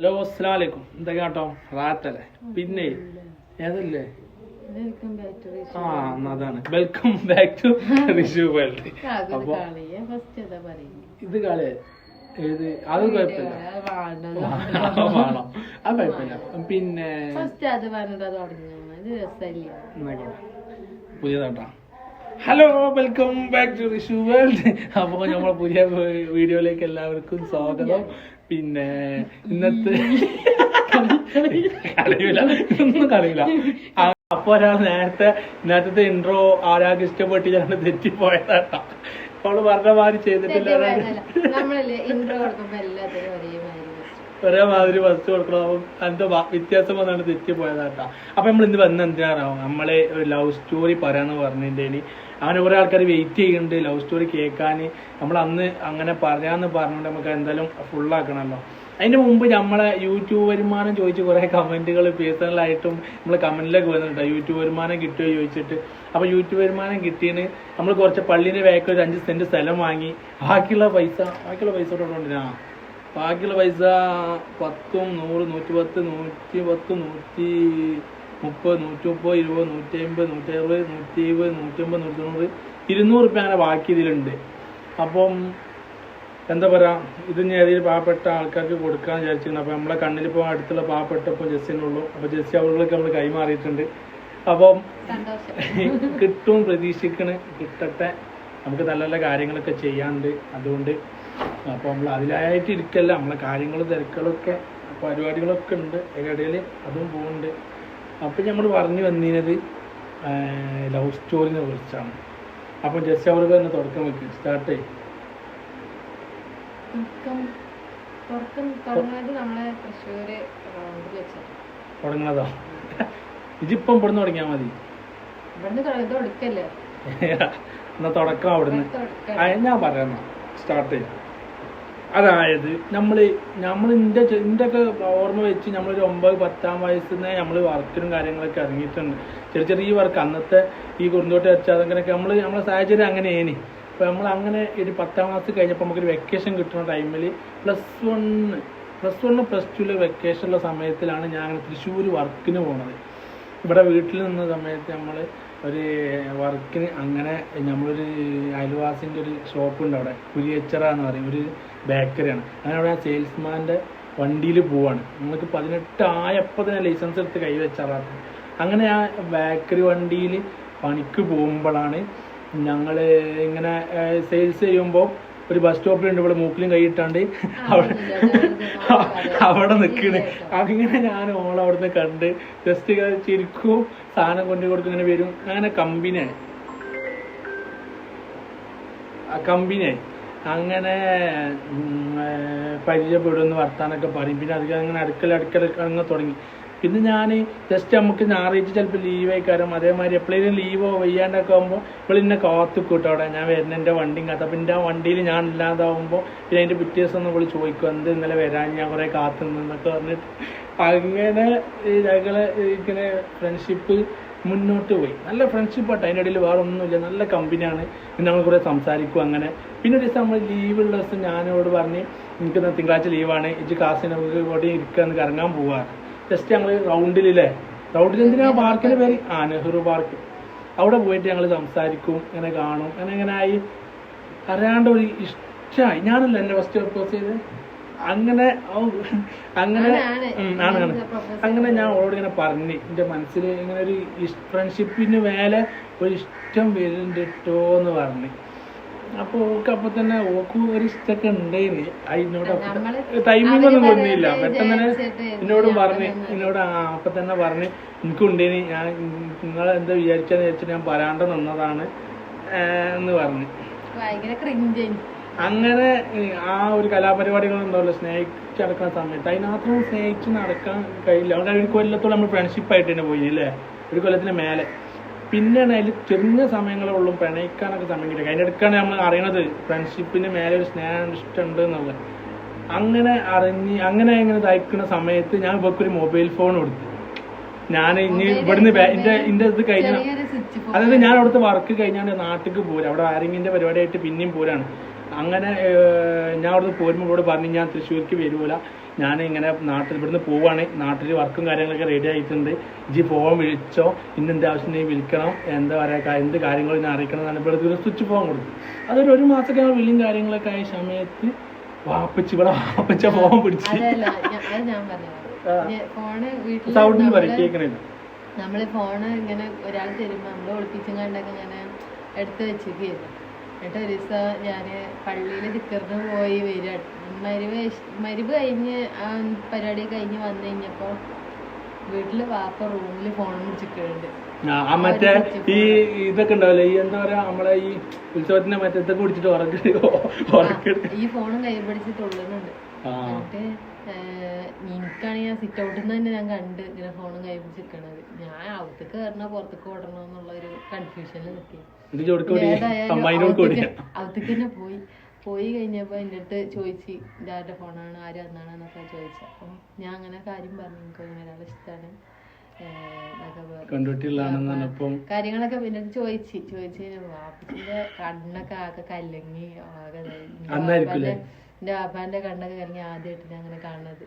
Hello അസ്സലാമലൈക്കും എന്താ കേട്ടോ? റാത്തല്ലേ? പിന്നെ ഏതല്ലേ? ആ അതാണ്. Welcome back to Rishu world. അപ്പൊ ഇത് കളി ഏത്? അത് കുഴപ്പമില്ല. വേണം അത് കുഴപ്പമില്ല. പിന്നെ. പുതിയതാട്ടാ. Hello welcome back to Rishu world. അപ്പോൾ നമ്മളെ പുതിയ വീഡിയോയിലേക്ക് എല്ലാവർക്കും സ്വാഗതം. പിന്നെ ഇന്നത്തെ കളിയില്ല. ഒന്നും കളിയില്ല. അപ്പൊ ഒരാൾ നേരത്തെ നേരത്തെ ഇൻട്രോ ആരാൾക്ക് ഇഷ്ടപ്പെട്ടി ഞാൻ തെറ്റിപ്പോയതാട്ടാ. അവൾ പറഞ്ഞ മാതിരി ചെയ്തിട്ടില്ല. നമ്മളല്ലേ ഇൻട്രോ കൊടുക്കുമ്പോ എല്ലാത്തിനും. ഒരേ മാതിരി ബസ് കൊടുക്കണം വ- വ്യത്യാസം വന്നാണ് തെറ്റിപ്പോയതാട്ടാ അപ്പൊ നമ്മൾ ഇന്ന് വന്ന എന്തിനാറാവും നമ്മളെ ഒരു ലവ് സ്റ്റോറി പറയാന്ന് പറഞ്ഞിട്ടുണ്ടെങ്കിൽ അങ്ങനെ കുറെ ആൾക്കാർ വെയിറ്റ് ചെയ്യുന്നുണ്ട് ലവ് സ്റ്റോറി കേൾക്കാൻ നമ്മൾ അന്ന് അങ്ങനെ പറയാന്ന് പറഞ്ഞുകൊണ്ട് നമുക്ക് എന്തായാലും ഫുള്ളാക്കണമല്ലോ അതിന് മുമ്പ് നമ്മളെ യൂട്യൂബ് വരുമാനം ചോദിച്ച് കുറെ കമന്റുകൾ പേഴ്സണലായിട്ടും നമ്മൾ കമന്റിലൊക്കെ വന്നിട്ടുണ്ട് യൂട്യൂബ് വരുമാനം കിട്ടുമോ ചോദിച്ചിട്ട്. അപ്പൊ യൂട്യൂബ് വരുമാനം കിട്ടിയതിന് നമ്മൾ കുറച്ച് പള്ളിന്റെ ബാക്കിൽ ഒരു അഞ്ച് സെന്റ് സ്ഥലം വാങ്ങി. ബാക്കിയുള്ള പൈസ ബാക്കിയുള്ള പൈസ കൂടെ കൊണ്ടുവന്നിനാ ബാക്കിയുള്ള പൈസ പത്തും നൂറ് നൂറ്റി പത്ത് നൂറ്റി പത്ത് നൂറ്റി മുപ്പത് നൂറ്റി മുപ്പത് ഇരുപത് നൂറ്റി അമ്പത് നൂറ്റി അറുപത് നൂറ്റി ഇരുപത് നൂറ്റി അമ്പത് നൂറ്റി തൊണ്ണൂറ് ഇരുന്നൂറ് റുപ്യ അങ്ങനെ ബാക്കി ഇതിലുണ്ട്. അപ്പം എന്താ പറയാ ഇത് ഞാൻ ഏതെങ്കിലും പാവപ്പെട്ട ആൾക്കാർക്ക് കൊടുക്കാൻ വിചാരിച്ചിരുന്നു അപ്പോൾ നമ്മളെ കണ്ണിലിപ്പോൾ അടുത്തുള്ള പാവപ്പെട്ട ഇപ്പോൾ ജസ്സിനുള്ളൂ അപ്പോൾ ജസ്സി അവളുകളൊക്കെ നമ്മൾ കൈമാറിയിട്ടുണ്ട് അപ്പം കിട്ടും പ്രതീക്ഷിക്കണ്. കിട്ടട്ടെ. നമുക്ക് നല്ല നല്ല കാര്യങ്ങളൊക്കെ ചെയ്യാനുണ്ട്. അതുകൊണ്ട് അപ്പോൾ നമ്മൾ അതിലായിട്ട് ഇരിക്കല്ല. നമ്മളെ കാര്യങ്ങളും തിരക്കുകളൊക്കെ പരിപാടികളൊക്കെ ഉണ്ട്. അതിനിടയിൽ അതും പോകുന്നുണ്ട് അപ്പം നമ്മൾ പറഞ്ഞു വന്നിരുന്നത് ലവ് സ്റ്റോറിനെ കുറിച്ചാണ്. അപ്പം ജസ്റ്റ് അവർക്ക് തന്നെ തുടക്കം വെക്കും. സ്റ്റാർട്ട് ചെയ്യും. തുടങ്ങണതോ? ഇതിപ്പം ഇവിടുന്ന് തുടങ്ങിയാൽ മതി. എന്നാ തുടക്കം അവിടുന്ന്. ഞാൻ പറയാം സ്റ്റാർട്ട് ചെയ്യാം. അതായത് നമ്മൾ നമ്മൾ എന്റെ എന്റെ ഒക്കെ ഓർമ്മ വെച്ച് നമ്മളൊരു ഒമ്പത് പത്താം വയസ്സിൽ നിന്ന് നമ്മൾ വർക്കിനും കാര്യങ്ങളൊക്കെ ഇറങ്ങിയിട്ടുണ്ട്. ചെറിയ ചെറിയ വർക്ക് അന്നത്തെ ഈ കുറുന്തോട്ട് വെച്ചാൽ അങ്ങനെയൊക്കെ നമ്മൾ നമ്മളെ സാഹചര്യം അങ്ങനെയേനി. അപ്പോൾ നമ്മൾ അങ്ങനെ ഒരു പത്താം ക്ലാസ് കഴിഞ്ഞപ്പോൾ നമുക്കൊരു വെക്കേഷൻ കിട്ടുന്ന ടൈമിൽ plus one plus one plus ടുവിലെ വെക്കേഷനുള്ള സമയത്തിലാണ് ഞാൻ അങ്ങനെ തൃശ്ശൂർ വർക്കിന് പോണത്. ഇവിടെ വീട്ടിൽ നിന്ന സമയത്ത് നമ്മൾ ഒരു വർക്കിന് അങ്ങനെ നമ്മളൊരു അയൽവാസിന്റെ ഒരു ഷോപ്പ് ഉണ്ട് അവിടെ. കുരിയച്ചറ എന്ന് പറയും. ഒരു ബേക്കറിയാണ്. അങ്ങനെ അവിടെ സെയിൽസ്മാന്റെ വണ്ടിയിൽ പോവാണ്. നമുക്ക് പതിനെട്ട് ആയപ്പോൾ തന്നെ ലൈസൻസ് എടുത്ത് കൈവച്ചാറാത്ത അങ്ങനെ ആ ബേക്കറി വണ്ടിയിൽ പണിക്ക് പോകുമ്പോഴാണ് ഞങ്ങൾ ഇങ്ങനെ സെയിൽസ് ചെയ്യുമ്പോൾ ഒരു ബസ് സ്റ്റോപ്പിലുണ്ട് ഇവിടെ മൂക്കിലും കൈയിട്ടാണ്ട് അവിടെ അവിടെ നിൽക്കണ് അങ്ങനെ ഞാൻ ഓൾ അവിടുന്ന് കണ്ട് ജസ്റ്റ് ചിരിക്കും. സാധനം കൊണ്ടു കൊടുക്കും ഇങ്ങനെ വരും. അങ്ങനെ കമ്പനിയായി കമ്പനിയായി അങ്ങനെ പരിചയപ്പെടുമെന്ന് വർത്താനൊക്കെ പറയും. പിന്നെ അത് അങ്ങനെ അടുക്കൽ അടുക്കൽ അങ്ങ് തുടങ്ങി. പിന്നെ ഞാൻ ജസ്റ്റ് നമുക്ക് ഞായറാഴ്ച ചിലപ്പോൾ ലീവ് ആയിക്കാരം. അതേമാതിരി എപ്പോഴേലും ലീവോ വയ്യാണ്ടൊക്കെ ആകുമ്പോൾ ഇപ്പോൾ എന്നെ കാത്തുക്കൂട്ടോ അവിടെ. ഞാൻ വരുന്ന എന്റെ വണ്ടിയും കാത്ത. അപ്പം എന്റെ വണ്ടിയിൽ ഞാൻ ഇല്ലാതാവുമ്പോൾ പിന്നെ അതിന്റെ പിറ്റേ ദിവസം നമ്മൾ ചോദിക്കും എന്ത് ഇന്നലെ വരാൻ? ഞാൻ കുറേ കാത്തു നിന്നൊക്കെ പറഞ്ഞിട്ട് അങ്ങനെ ഞങ്ങൾ ഇങ്ങനെ ഫ്രണ്ട്ഷിപ്പ് മുന്നോട്ട് പോയി. നല്ല ഫ്രണ്ട്ഷിപ്പ് ആട്ടോ. അതിന്റെ ഇടയിൽ വേറെ ഒന്നുമില്ല. നല്ല കമ്പനിയാണ് പിന്നെ ഞങ്ങൾ കുറേ സംസാരിക്കും അങ്ങനെ. പിന്നെ ഒരു ദിവസം നമ്മൾ ലീവുള്ള ദിവസം ഞാനോട് പറഞ്ഞ് എനിക്ക് ഇന്ന് തിങ്കളാഴ്ച ലീവാണ് ഇജ് കാസിന് നമുക്ക് ഇവിടെ ഇരിക്കാൻ കറങ്ങാൻ പോവാ. ജസ്റ്റ് ഞങ്ങൾ റൗണ്ടിലില്ലേ റൗണ്ടിൽ എന്തിനാ പാർക്കിന്റെ പേര്? ആ നെഹ്റു പാർക്ക് അവിടെ പോയിട്ട് ഞങ്ങൾ സംസാരിക്കും ഇങ്ങനെ കാണും അങ്ങനെ ഇങ്ങനെ ആയി. അറിയാണ്ട് ഒരു ഇഷ്ടമായി ഞാനല്ല എന്നെ ഫസ്റ്റ് പ്രപ്പോസ് ചെയ്ത്. അങ്ങനെ അങ്ങനെ ആണ്. അങ്ങനെ ഞാൻ അവളോട് ഇങ്ങനെ പറഞ്ഞു. എന്റെ മനസ്സിൽ ഇങ്ങനെ ഒരു ഫ്രണ്ട്ഷിപ്പിന് മേലെ ഒരു ഇഷ്ടം വരുന്നുണ്ട് കേട്ടോ എന്ന് പറഞ്ഞു. അപ്പൊ ഓക്ക് അപ്പൊ തന്നെ ഓക്ക് ഒരു ഇഷ്ടമൊക്കെ ഉണ്ടായിന് അതിനോട് ടൈമിംഗ് ഒന്നും കൊന്നില്ല പെട്ടെന്ന് തന്നെ എന്നോട് പറഞ്ഞ് എന്നോട് ആ അപ്പൊ തന്നെ പറഞ്ഞ് എനിക്കുണ്ടേന് ഞാൻ നിങ്ങൾ എന്താ വിചാരിച്ചെന്ന് വെച്ചിട്ട് ഞാൻ പറയാണ്ട് നിന്നതാണ് എന്ന് പറഞ്ഞു. അങ്ങനെ ആ ഒരു കലാപരിപാടികളുണ്ടല്ലോ സ്നേഹിച്ച് നടക്കുന്ന സമയത്ത്. അതിനകത്തൊന്നും സ്നേഹിച്ച് നടക്കാൻ കഴിയില്ല. അവിടെ ഒരു കൊല്ലത്തോളം നമ്മൾ ഫ്രണ്ട്ഷിപ്പ് ആയിട്ട് തന്നെ പോയി അല്ലേ? ഒരു കൊല്ലത്തിന് മേലെ. പിന്നെയാണ് അതിൽ ചെറിയ സമയങ്ങളേ ഉള്ളൂ പ്രണയിക്കാനൊക്കെ സമയം കിട്ടുക അതിന്റെ അടുക്കാണ് നമ്മൾ അറിയണത് ഫ്രണ്ട്ഷിപ്പിന് മേലെ ഒരു സ്നേഹം ഇഷ്ടമുണ്ട് എന്നുള്ളത്. അങ്ങനെ അറിഞ്ഞ് അങ്ങനെ ഇങ്ങനെ തയ്ക്കുന്ന സമയത്ത് ഞാൻ ഇവർക്ക് ഒരു മൊബൈൽ ഫോൺ കൊടുത്തു. ഞാൻ ഇനി ഇവിടുന്ന് ഇന്റെ ഇന്റെ ഇത് കഴിഞ്ഞ അതായത് ഞാൻ അവിടുത്തെ വർക്ക് കഴിഞ്ഞാണ്ട് നാട്ടിലേക്ക് പോരാ. അവിടെ ആരെങ്കിന്റെ പരിപാടിയായിട്ട് പിന്നെയും പോരാണ്. അങ്ങനെ ഞാൻ അവിടുന്ന് പോരുമ്പോൾ ഇവിടെ പറഞ്ഞു ഞാൻ തൃശ്ശൂർക്ക് വരൂല. ഞാൻ ഇങ്ങനെ നാട്ടിൽ ഇവിടുന്ന് പോവാണ്. നാട്ടിൽ വർക്കും കാര്യങ്ങളൊക്കെ റെഡി ആയിട്ടുണ്ട്. ജി ഫോൺ വിളിച്ചോ. ഇന്ന് എന്ത് ആവശ്യം നീ വിളിക്കണം. എന്താ പറയുക എന്ത് കാര്യങ്ങളും ഞാൻ അറിയിക്കണം എന്നാണ് ഇവിടെ ഒരു സ്വിച്ച് ഫോൺ കൊടുത്തു. അതൊരു ഒരു മാസമൊക്കെ ഞങ്ങൾ വിളിയും കാര്യങ്ങളൊക്കെ ആയ സമയത്ത് വാപ്പച്ചി ഇവിടെ വാപ്പച്ച ഫോൺ പിടിച്ച് സൗണ്ടിൽ പറയും കേൾക്കണില്ല നമ്മൾ ഫോണ് ഇങ്ങനെ ഒരാൾ തരുമ്പോ നമ്മൾ ഒളിപ്പിച്ചും കണ്ടൊക്കെ ഇങ്ങനെ എടുത്ത് വെച്ചിരിക്കുന്നു എന്നിട്ട് ഒരു ദിവസം ഞാൻ പള്ളിയിൽ ദിക്കറിന് പോയി വരിക മരുവ് മരുവ് കഴിഞ്ഞ് ആ പരിപാടി കഴിഞ്ഞ് വന്നു കഴിഞ്ഞപ്പോ വീട്ടിൽ വാപ്പ റൂമിൽ ഫോൺ വിളിച്ചിട്ടുണ്ട്. മറ്റേ ഈ ഇതൊക്കെ ഉണ്ടാവില്ലേ? ഈ എന്താ പറയാ നമ്മളെ ഈ ഉത്സവത്തിന്റെ മറ്റേ കുടിച്ചിട്ട് ഉറക്കിട്ട് ഈ ഫോണും കൈ പിടിച്ച് തുള്ളുന്നുണ്ട്. എന്നിട്ട് എനിക്കാണെങ്കിൽ ഞാൻ സിറ്റ് ഔട്ടിൽ നിന്ന് തന്നെ ഞാൻ കണ്ട് ഇങ്ങനെ ഫോണും കൈ പിടിച്ച് നിൽക്കണത് ഞാൻ അകത്തേക്ക് കയറണോ പുറത്തേക്ക് ഓടണോ എന്നുള്ള ഒരു കൺഫ്യൂഷനിൽ നിൽക്കി ഇത് ചോദിക്കൂടി അമ്മായിനോട് കൂടി. അകത്തേക്ക് തന്നെ പോയി. പോയി കഴിഞ്ഞപ്പോ എന്നിട്ട് അടുത്ത് ഇതാരുടെ ഫോണാണ് ആര് എന്നൊക്കെ ചോദിച്ചു. അപ്പം ഞാൻ അങ്ങനെ കാര്യം പറഞ്ഞു. എനിക്ക് അങ്ങനെ ഒരാളെ ഇഷ്ടമാണ് കാര്യങ്ങളൊക്കെ പിന്നെ ചോദിച്ചു ചോദിച്ചു വാപ്പത്തിന്റെ കണ്ണൊക്കെ ആകെ കലങ്ങി ആകെ. എന്റെ? വാപ്പാന്റെ- കണ്ണൊക്കെ കലങ്ങി ആദ്യമായിട്ട് ഞാൻ അങ്ങനെ കാണുന്നത്.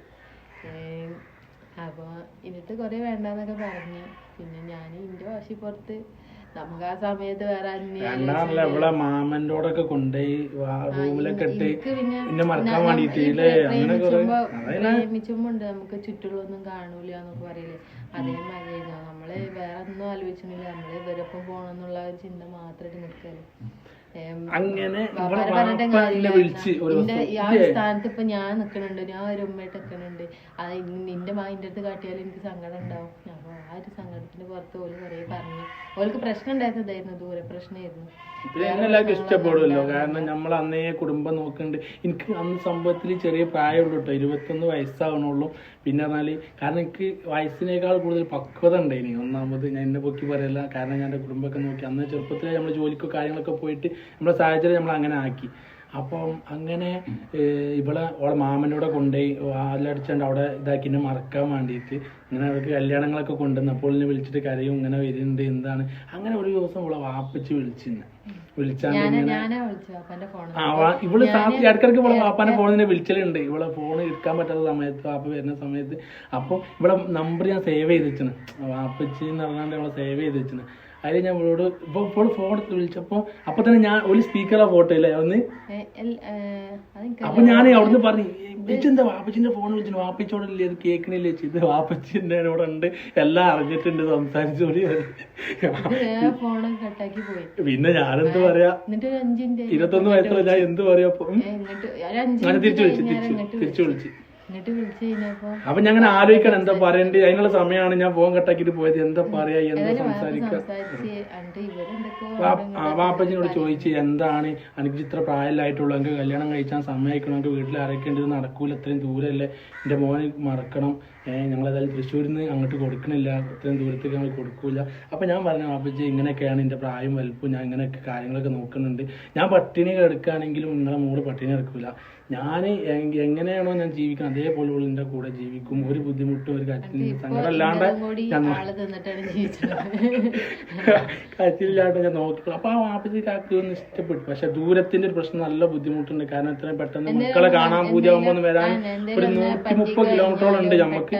അപ്പൊ എന്നിട്ട് കൊറേ വേണ്ടെന്നൊക്കെ പറഞ്ഞു. പിന്നെ ഞാൻ ഇന്റെ വാശി പുറത്ത് നമുക്ക് ആ സമയത്ത് വേറെ അന്യ രണ്ടാണല്ലോ ഇവിടെ മാമന്റോടൊക്കെ കൊണ്ടുപോയി റൂമിലൊക്കെ ഇട്ട് പിന്നെ മറക്കാൻ ന- വേണ്ടിട്ട് ഈ ഇല്ലേ? പ്രേ- അങ്ങനെ പ്രേമിച്ചുമ്പോണ്ട്. നമുക്ക് ചുറ്റുള്ളൊന്നും കാണൂല എന്നൊക്കെ പറയില്ലേ അതേമാതിരിയായിരുന്നു നമ്മൾ വേറെ ഒന്നും ആലോചിച്ചിട്ടില്ല. നമ്മൾ ഇവരൊപ്പം പോണെന്നുള്ള ഒരു ചിന്ത മാത്രമായിട്ട് നിൽക്കൽ അങ്ങനെ ആ സ്ഥാനത്ത് ഇപ്പൊ ഞാൻ നിക്കണുണ്ട്. ഞാൻ ഒരു ഉമ്മയായിട്ട് നിക്കണുണ്ട്. അത് നിന്റെ മാവിന്റെ അടുത്ത് കാട്ടിയാൽ എനിക്ക് സങ്കടം ഉണ്ടാവും. ഒരു സങ്കടത്തിന് പുറത്ത് ഓൽ കുറേ പറഞ്ഞു. ഓൾക്ക് പ്രശ്നം ഉണ്ടായിരുന്നതായിരുന്നു ദൂരെ പ്രശ്നമായിരുന്നു. എല്ലാവർക്കും ഇഷ്ടപ്പെടുമല്ലോ. കാരണം നമ്മൾ അന്നേ കുടുംബം നോക്കുന്നുണ്ട് എനിക്ക് അന്ന് സംഭവത്തിൽ ചെറിയ പ്രായമുള്ളൂ കേട്ടോ. ഇരുപത്തൊന്ന് വയസ്സാവണുള്ളൂ. പിന്നെ എന്നാൽ കാരണം എനിക്ക് വയസ്സിനേക്കാൾ കൂടുതൽ പക്വത ഉണ്ടായിനി. ഒന്നാമത് ഞാൻ എന്നെ പൊക്കി പറയല്ല. കാരണം ഞാൻ എന്റെ കുടുംബമൊക്കെ നോക്കി അന്ന് ചെറുപ്പത്തിലെ നമ്മൾ ജോലിക്കോ കാര്യങ്ങളൊക്കെ പോയിട്ട് നമ്മുടെ സാഹചര്യം നമ്മൾ അങ്ങനെ ആക്കി. അപ്പം അങ്ങനെ ഇവളെ ഓളെ മാമനോടെ കൂടെ കൊണ്ടുപോയി വാലടിച്ചാണ്ട് അവിടെ ഇതാക്കി എന്നെ മറക്കാൻ വേണ്ടിയിട്ട് ഇങ്ങനെ അവർക്ക് കല്യാണങ്ങളൊക്കെ കൊണ്ടുവന്ന് അപ്പോൾ എന്നെ വിളിച്ചിട്ട് കരയും ഇങ്ങനെ വരുന്നുണ്ട് എന്താണ്. അങ്ങനെ ഒരു ദിവസം ഇവളെ വാപ്പിച്ച് വിളിച്ചിന്ന് വിളിച്ചാണ്ട് ഇവൾ സാത്തി ഇടക്കിടക്ക് ഇവളെ വാപ്പാനെ ഫോണിനെ വിളിച്ചിട്ടുണ്ട് ഇവളെ ഫോൺ എടുക്കാൻ പറ്റാത്ത സമയത്ത് വാപ്പ വരുന്ന സമയത്ത്. അപ്പോൾ ഇവിടെ നമ്പർ ഞാൻ സേവ് ചെയ്ത് വെച്ചിന്. വാപ്പച്ചി എന്ന് പറഞ്ഞാണ്ട് ഇവളെ സേവ് ചെയ്ത് വെച്ചാണ് അതിൽ ഞാൻ ഇവളോട് ഇപ്പൊ ഇപ്പോൾ ഫോൺ എടുത്ത് വിളിച്ചപ്പോൾ അപ്പൊ തന്നെ ഞാൻ ഒരു സ്പീക്കറാ ഫോട്ടോ ഇല്ലേ? ഒന്ന് അപ്പൊ ഞാൻ അവിടുന്ന് പറഞ്ഞു വിളിച്ചെന്താ വാപ്പച്ചിന്റെ ഫോൺ വിളിച്ചു വാപ്പച്ചോടല്ലേ അത് കേൾക്കണില്ലേ ഇത് വാപ്പച്ചിന്റെ ഇവിടെ ഉണ്ട്. എല്ലാം അറിഞ്ഞിട്ടുണ്ട് സംസാരിച്ചോടി. പിന്നെ ഞാനെന്ത് പറയാ? ഇരുപത്തൊന്ന് വയസ്സുള്ള ഞാൻ എന്ത് പറയാ തിരിച്ചു വിളിച്ചു തിരിച്ചു വിളിച്ചു. അപ്പൊ ഞാൻ അങ്ങനെ ആലോചിക്കണം എന്താ പറയണ്ടേ? അതിനുള്ള സമയമാണ് ഞാൻ ഫോൺ കട്ടാക്കിട്ട് പോയത്. എന്താ പറയാ? എന്താ സംസാരിക്കുക വാപ്പച്ചിനോട് ചോദിച്ചു എന്താണ്? എനിക്ക് ഇത്ര പ്രായമില്ലായിട്ടുള്ളൂ. എനിക്ക് കല്യാണം കഴിച്ചാൽ സമയക്കണം എനിക്ക് വീട്ടിൽ അരക്കേണ്ടത് നടക്കൂല. ഇത്രയും ദൂരല്ലേ? എന്റെ മോനെ മറക്കണം. ഞങ്ങളേതായാലും തൃശ്ശൂരിൽ നിന്ന് അങ്ങോട്ട് കൊടുക്കണില്ല. ഇത്രയും ദൂരത്തേക്ക് ഞങ്ങൾ കൊടുക്കൂല. അപ്പം ഞാൻ പറഞ്ഞു അപ്പച്ചി ഇങ്ങനെയൊക്കെയാണ് എന്റെ പ്രായം വലുപ്പം ഞാൻ ഇങ്ങനെയൊക്കെ കാര്യങ്ങളൊക്കെ നോക്കുന്നുണ്ട്. ഞാൻ പട്ടിണി കിടക്കുകയാണെങ്കിലും നിങ്ങളെ മോൾ പട്ടിണി കിടക്കൂല. ഞാൻ എങ്ങനെയാണോ ഞാൻ ജീവിക്കുന്നത് അതേപോലെ ഓൾ എന്റെ കൂടെ ജീവിക്കും. ഒരു ബുദ്ധിമുട്ടും ഒരു കാര്യത്തിനും സങ്കടം അല്ലാണ്ട് ഞാൻ കച്ചില്ലാണ്ട് ഞാൻ നോക്കിക്കോളാം. അപ്പൊ ആ വാപ്പച്ചി കാക്കി ഒന്ന് ഇഷ്ടപ്പെട്ടു. പക്ഷെ ദൂരത്തിന്റെ ഒരു പ്രശ്നം നല്ല ബുദ്ധിമുട്ടുണ്ട്. കാരണം എത്രയും പെട്ടെന്ന് മക്കളെ കാണാൻ പൂജയാകുമ്പോ ഒന്ന് വരാൻ ഒരു നൂറ്റി മുപ്പത് കിലോമീറ്ററോളം ഉണ്ട് നമുക്ക്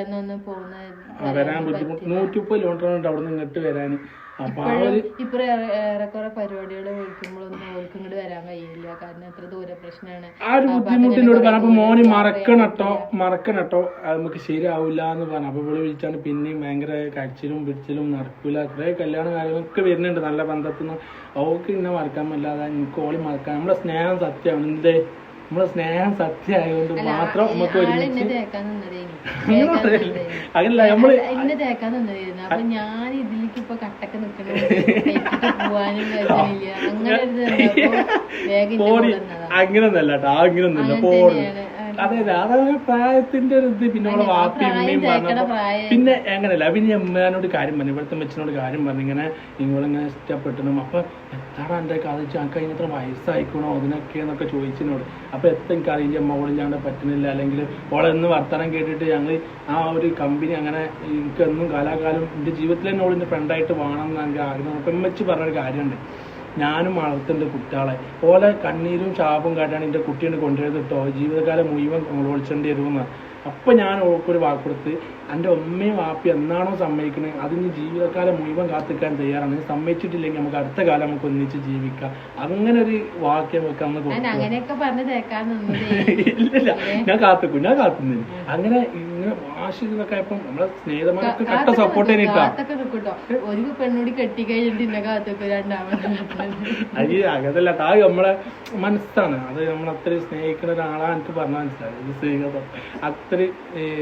വരാൻ ബുദ്ധിമുട്ട്. നൂറ്റി മുപ്പത് കിലോമീറ്റർ ഉണ്ട് അവിടെ നിന്ന് ഇങ്ങോട്ട് വരാൻ അപ്പൊ ആ ഒരു ഇപ്പൊ ഏറെക്കുറെ പരിപാടികൾ വിളിക്കുമ്പോഴൊന്നും ഇങ്ങോട്ട് വരാൻ കഴിയില്ല. കാരണം എത്ര ദൂര പ്രശ്നമാണ് ആ ഒരു ബുദ്ധിമുട്ടിനോട് പറഞ്ഞപ്പോ മോന് മറക്കണട്ടോ മറക്കണട്ടോ. അത് നമുക്ക് ശരിയാവില്ല എന്ന് പറഞ്ഞു. അപ്പൊ ഇവിടെ വിളിച്ചാണ് പിന്നെയും ഭയങ്കര കരച്ചിലും പിടിച്ചിലും നടക്കൂല. കുറെ കല്യാണ കാര്യങ്ങളൊക്കെ വരുന്നുണ്ട് നല്ല ബന്ധത്തിൽ നിന്ന് അവൾക്ക് ഇന്നെ മറക്കാൻ പറ്റില്ല. അതാ എനിക്ക് ഓളി മറക്കാൻ. നമ്മളെ സ്നേഹം സത്യമാണ് എന്തേ? നമ്മളെ സ്നേഹം സത്യമായതുകൊണ്ട് മാത്രം നമുക്ക് ആൾ ഒരുമിച്ച് എന്നെ തേക്കാൻ നിന്നതേനി. അങ്ങനെ പറയല്ലേ? അതല്ല നമ്മൾ എന്നെ തേക്കാൻ നിന്നതായിരുന്നു അപ്പൊ ഞാൻ ഇതിലേക്ക് ഇപ്പൊ കട്ടക്ക് നിക്കണ പോവാനും കഴിയുന്നില്ല അങ്ങനെ. അങ്ങനൊന്നല്ല കേട്ടോ അതെ അതെ. പ്രായത്തിന്റെ ഒരു ഇത്. പിന്നെ അവളെ വാപ്പി ഉമ്മയും പറഞ്ഞപ്പോ പിന്നെ എങ്ങനെയല്ല പിന്നെ അമ്മേനോട് കാര്യം പറഞ്ഞു. ഇവിടുത്തെ മെച്ചിനോട് കാര്യം പറഞ്ഞു. ഇങ്ങനെ നിങ്ങളിങ്ങനെ ഇഷ്ടപ്പെട്ടണം അപ്പൊ എത്താണ് എന്റെ കഥ ഞങ്ങൾക്ക് അതിനത്ര വയസ്സായിക്കണോ അതിനൊക്കെ എന്നൊക്കെ ചോദിച്ചതിനോട് അപ്പൊ എത്ര എനിക്ക് അറിയില്ല അമ്മ ഓളില്ലാണ്ട് പറ്റുന്നില്ല അല്ലെങ്കിൽ ഓളെന്ന് വർത്തമാനം കേട്ടിട്ട് ഞങ്ങൾ ആ ഒരു കമ്പനി അങ്ങനെ എനിക്കെന്നും കാലാകാലം എന്റെ ജീവിതത്തിൽ തന്നെ ഓളിന്റെ ഫ്രണ്ടായിട്ട് വേണം എന്ന് എനിക്ക് ആഗ്രഹം. അപ്പൊ എമ്മച്ച് പറഞ്ഞൊരു കാര്യമുണ്ട്. ഞാനും വളർത്തുന്നുണ്ട് കുട്ടികളെ. ഓലെ കണ്ണീരും ശാപം കാട്ടാണ് എന്റെ കുട്ടീനെ കൊണ്ടുവരുന്നത് കേട്ടോ ജീവിതകാലം മുഴുവൻ വിളിച്ചേണ്ടി വരുമെന്ന്. അപ്പൊ ഞാൻ ഓൾക്കൊരു വാക്ക് കൊടുത്ത് എന്റെ ഉമ്മയും വാപ്പി എന്നാണോ സമ്മതിക്കുന്നത് അതിന് ജീവിതകാലം മുഴുവൻ കാത്തിക്കാൻ തയ്യാറാണ്. സമ്മതിച്ചിട്ടില്ലെങ്കിൽ നമുക്ക് അടുത്ത കാലം നമുക്ക് ഒന്നിച്ച് ജീവിക്കാം. അങ്ങനെ ഒരു വാക്യം വെക്കാൻ ഇല്ലില്ല ഞാൻ കാത്തുക്കും ഞാൻ കാത്തുന്നില്ല അങ്ങനെ ഇങ്ങനെ വാശി ഇതൊക്കെ ആയപ്പോ നമ്മളെ സ്നേഹിതമാരൊക്കെ കട്ട സപ്പോർട്ട് ചെയ്തിട്ടാ കാത്തൊക്കെ നിൽക്കൂട്ടോ ഒരു പെണ്ണോടി കെട്ടി കഴിഞ്ഞിട്ട് ഇന്നെ കാത്തൊക്കെ രണ്ടാമത് അത് അതല്ല അത് നമ്മളെ മനസ്സാണ്. അത് നമ്മൾ അത്ര സ്നേഹിക്കുന്ന ഒരാളാണ് എനിക്ക് പറഞ്ഞാൽ മനസ്സിലായി സ്നേഹിതം അത്ര